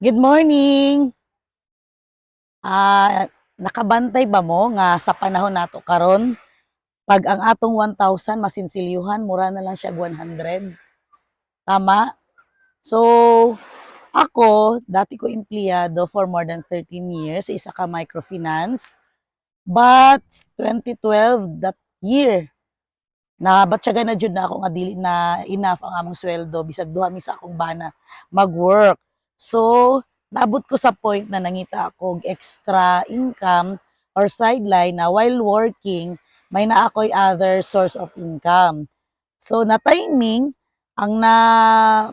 Good morning. Ah, nakabantay ba mo nga sa panahon nato karon pag ang atong 1,000 masinsilyuhan mura na lang siya 100. Tama? So, ako dati ko empleyado for more than 13 years sa isa ka microfinance. But 2012 that year na batyagan na jud na ako nga dili na enough ang among sweldo bisag duha mi sa akong bana mag-work. So, naabot ko sa point na nangita ako extra income or sideline na while working, may na ako'y other source of income. So, na timing, ang na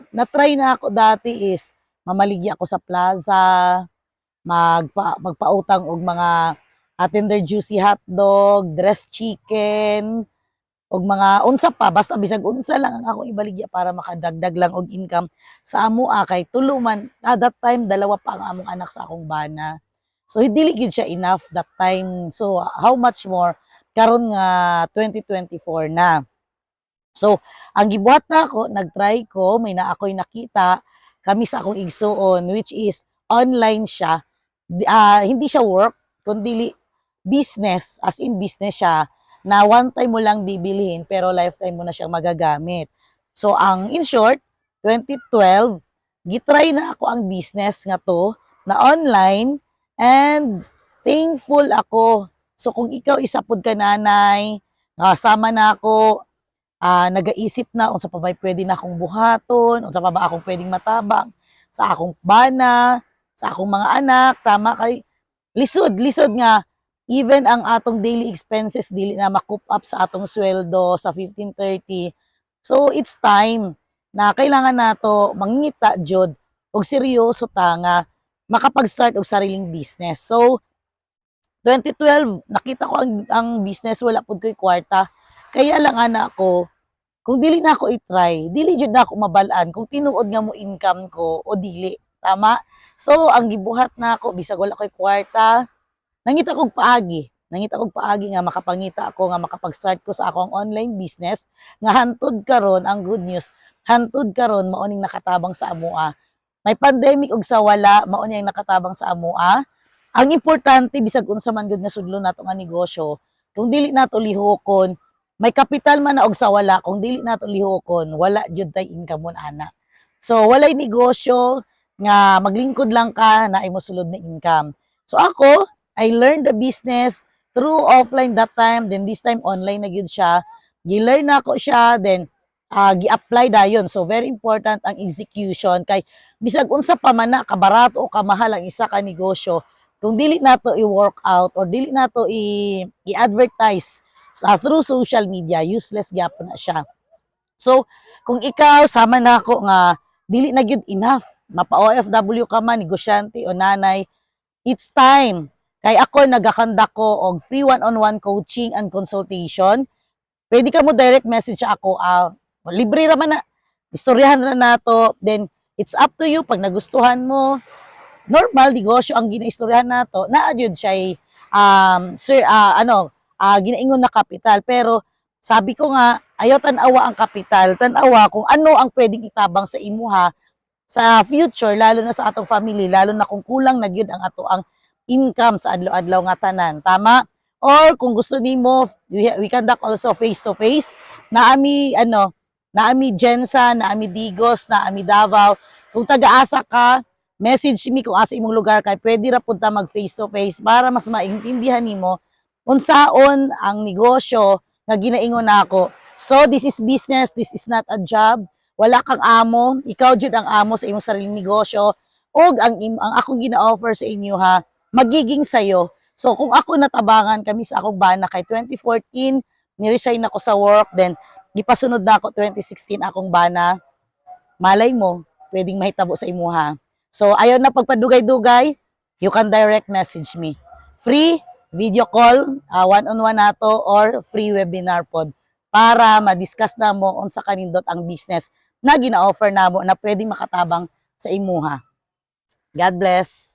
na-try na ako dati is mamaligya ako sa plaza, magpa, magpautang og mga tender juicy hotdog, dress chicken, og mga unsa pa basta bisag unsa lang ang akong ibaligya para makadagdag lang og income sa amo ah, kay tulo man at that time dalawa pa ang among anak sa akong bana. So dili gyud siya enough that time. So how much more? Karon nga 2024 na. So ang gibuhat na ako nagtry ko may na ako'y nakita kami sa akong igsuon which is online siya. Ah, hindi siya work kundi business as in business siya na one time mo lang bibilihin pero lifetime mo na siyang magagamit. So ang in short, 2012, gitry na ako ang business nga to na online and thankful ako. So kung ikaw isa pud ka nanay, nakasama na ako, ah nagaisip na unsa pa ba pwede na akong buhaton, unsa pa ba akong pwedeng matabang sa akong bana, sa akong mga anak, tama kay lisod, lisod nga even ang atong daily expenses dili na makup up sa atong sweldo sa 1530. So it's time na kailangan nato mangingita jud og seryoso ta nga makapag-start og sariling business. So 2012 nakita ko ang, ang business wala pud ko'y kwarta. Kaya lang ana ako kung dili na ako i-try, dili jud na ako mabalaan kung tinuod nga mo income ko o dili. Tama? So ang gibuhat na ako bisag wala ko'y kwarta, nangita kog paagi. Nangita kog paagi nga makapangita ako nga makapag-start ko sa akong online business. Nga hantud karon ang good news. Hantud karon mao ning nakatabang sa amoa may pandemic og sa wala mao ning nakatabang sa amoa ang importante bisag unsa man gud nga sudlo nato nga negosyo kung dili nato lihokon may kapital man na og sa wala kung dili nato lihokon wala jud tay income mon ana. So walay negosyo nga maglingkod lang ka na imo sulod na income. So ako I learned the business through offline that time, then this time online na gyud siya. Gi-learn na ako siya, then uh, gi-apply dayon. So very important ang execution kay bisag unsa pa man na kabarato o kamahal ang isa ka negosyo, kung dili nato i-work out or dili nato i-advertise sa through social media, useless gyapon na siya. So, kung ikaw sama na ako nga dili na gyud enough, mapa OFW ka man, negosyante o nanay, it's time Kay ako nagakanda ko og free one-on-one coaching and consultation. Pwede ka mo direct message sa ako. ah libre ra man na. Istoryahan na nato. Then it's up to you pag nagustuhan mo. Normal negosyo ang ginaistoryahan nato. Naa jud siya um sir ah, ano ah, ginaingon na kapital pero sabi ko nga ayaw tan-awa ang kapital. Tan-awa kung ano ang pwedeng itabang sa imuha sa future lalo na sa atong family lalo na kung kulang na gyud ang ato ang income sa adlaw-adlaw nga tanan. Tama? Or kung gusto nimo, we, we conduct also face to face. Naami ano, naami Jensa, naami Digos, naami Davao. Kung taga-asa ka, message me kung asa imong lugar kay pwede ra punta mag face to face para mas maintindihan nimo unsaon ang negosyo nga ginaingon nako. So this is business, this is not a job. Wala kang amo, ikaw jud ang amo sa imong sariling negosyo. Og ang ang akong gina-offer sa inyo ha, magiging sayo. So kung ako natabangan kami sa akong bana kay 2014, ni-resign ako sa work, then gipasunod na ako 2016 akong bana. Malay mo, pwedeng mahitabo sa imuha. So ayaw na pagpadugay-dugay, you can direct message me. Free video call, uh, one-on-one nato or free webinar pod para ma-discuss na mo unsa kanindot ang business na gina-offer namo na pwedeng makatabang sa imuha. God bless.